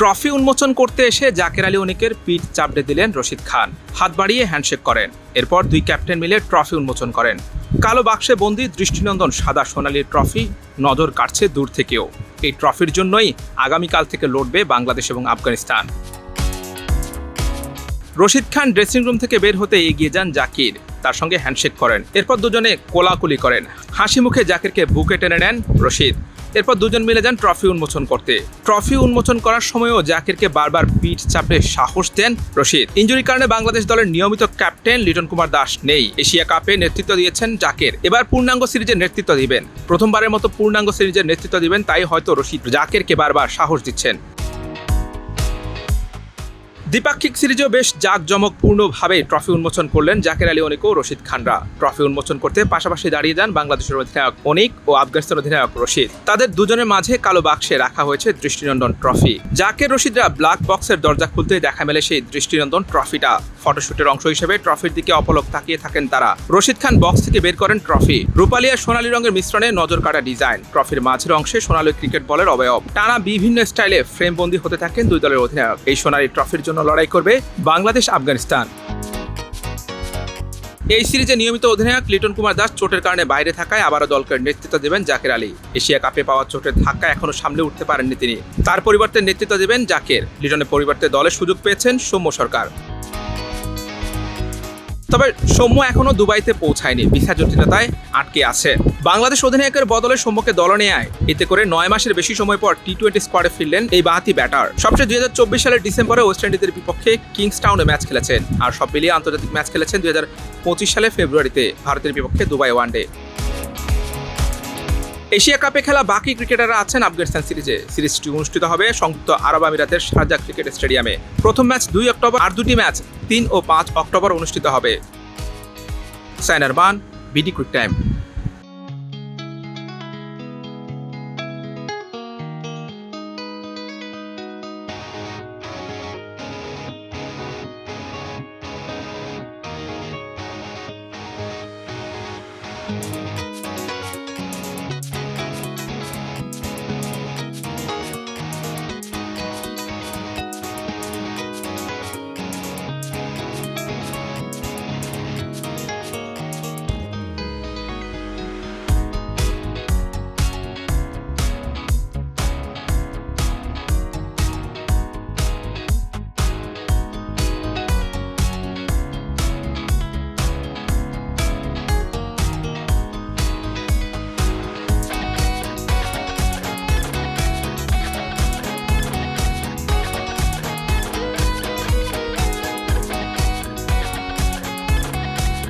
Trophy উন্মোচন করতে এসে জাকের আলী অনিকের পিঠ চাপড়ে দিলেন রশিদ খান। হাত বাড়িয়ে হ্যান্ডশেক করেন। এরপর দুই ক্যাপ্টেন মিলে ট্রফি উন্মোচন করেন। কালো বাক্সে বন্দি দৃষ্টিনন্দন সাদা সোনালী ট্রফি নজর কাটছে দূর থেকেও। এই ট্রফির জন্যই আগামীকাল থেকে লড়বে বাংলাদেশ এবং আফগানিস্তান। রশিদ খান ড্রেসিং রুম থেকে বের হতে এগিয়ে যান জাকির। তার সঙ্গে হ্যান্ডশেক করেন। এরপর দুজনে কোলাকুলি করেন। হাসি মুখে জাকিরকে বুকে টেনে নেন রশিদ। এরপর দুজন মিলে যান ট্রফি উন্মোচন করতে। ট্রফি উন্মোচন করার সময়ও জাকিরকে বারবার পিঠ চাপড়ে সাহস দেন রশিদ। ইঞ্জুরির কারণে বাংলাদেশ দলের নিয়মিত ক্যাপ্টেন লিটন কুমার দাস নেই। এশিয়া কাপে নেতৃত্ব দিয়েছেন জাকের। এবার পূর্ণাঙ্গ সিরিজের নেতৃত্ব দিবেন। প্রথমবারের মতো পূর্ণাঙ্গ সিরিজের নেতৃত্ব দিবেন, তাই হয়তো রশিদ জাকেরকে বারবার সাহস দিচ্ছেন। দ্বিপাক্ষিক সিরিজেও বেশ জাঁকজমকপূর্ণভাবে ট্রফি উন্মোচন করলেন জাকের আলী অনিক ও রশিদ খানরা। ট্রফি উন্মোচন করতে পাশাপাশি দাঁড়িয়ে যান বাংলাদেশের অধিনায়ক অনিক ও আফগানিস্তান অধিনায়ক রশিদ। তাদের দুজনের মাঝে কালো বাক্সে রাখা হয়েছে দৃষ্টিনন্দন ট্রফি। জাকের রশিদরা ব্ল্যাক বক্সের দরজা খুলতে দেখা মেলে সেই দৃষ্টিনন্দন ট্রফিটা। ফটোশুটের অংশ হিসেবে ট্রফির দিকে অপলক তাকিয়ে থাকেন তারা। রশিদ খান বক্স থেকে বের করেন ট্রফি। রূপালী আর সোনালী রঙের মিশ্রণে নজর কাটা ডিজাইন। ট্রফির মাঝের অংশে সোনালী ক্রিকেট বলের অবয়ব। টানা বিভিন্ন স্টাইলে ফ্রেমবন্দি হতে থাকেন দুই দলের অধিনায়ক। এই সোনালী ট্রফির জন্য লড়াই করবে বাংলাদেশ আফগানিস্তান। এই সিরিজে নিয়মিত অধিনায়ক লিটন কুমার দাস চোটের কারণে বাইরে থাকায় আবারও দলকে নেতৃত্ব দেবেন জাকের আলী। এশিয়া কাপে পাওয়া চোটের ধাক্কা এখনও সামলে উঠতে পারেননি তিনি। তার পরিবর্তে নেতৃত্ব দেবেন জাকের। লিটনের পরিবর্তে দলের সুযোগ পেয়েছেন সৌম্য সরকার। তবে সৌম্য এখনও দুবাইতে পৌঁছায়নি। ভিসা জটিলতায় আটকে আছে। বাংলাদেশ অধিনায়কের বদলে সৌম্যকে দল নেয় এতে করে নয় মাসের বেশি সময় পর টি টোয়েন্টি স্কোয়াডে ফিরলেন এই বাহাতি ব্যাটার সবচেয়ে দুই হাজার চব্বিশ সালের ডিসেম্বরে ওয়েস্ট ইন্ডিজের বিপক্ষে কিংস টাউনে ম্যাচ খেলেছেন। আর সব মিলিয়ে আন্তর্জাতিক ম্যাচ খেলেছেন দুই হাজার পঁচিশ সালে ফেব্রুয়ারিতে ভারতের বিপক্ষে দুবাই ওয়ানডে এশিয়া কাপে খেলা বাকি ক্রিকেটাররা আছেন আফগানিস্তান সিরিজে। সিরিজটি অনুষ্ঠিত হবে সংযুক্ত আরব আমিরাতের শারজা ক্রিকেট স্টেডিয়ামে। প্রথম ম্যাচ দুই অক্টোবর আর দুটি ম্যাচ তিন ও পাঁচ অক্টোবর অনুষ্ঠিত হবে। সাইনার বান বিডি কুইক টাইম।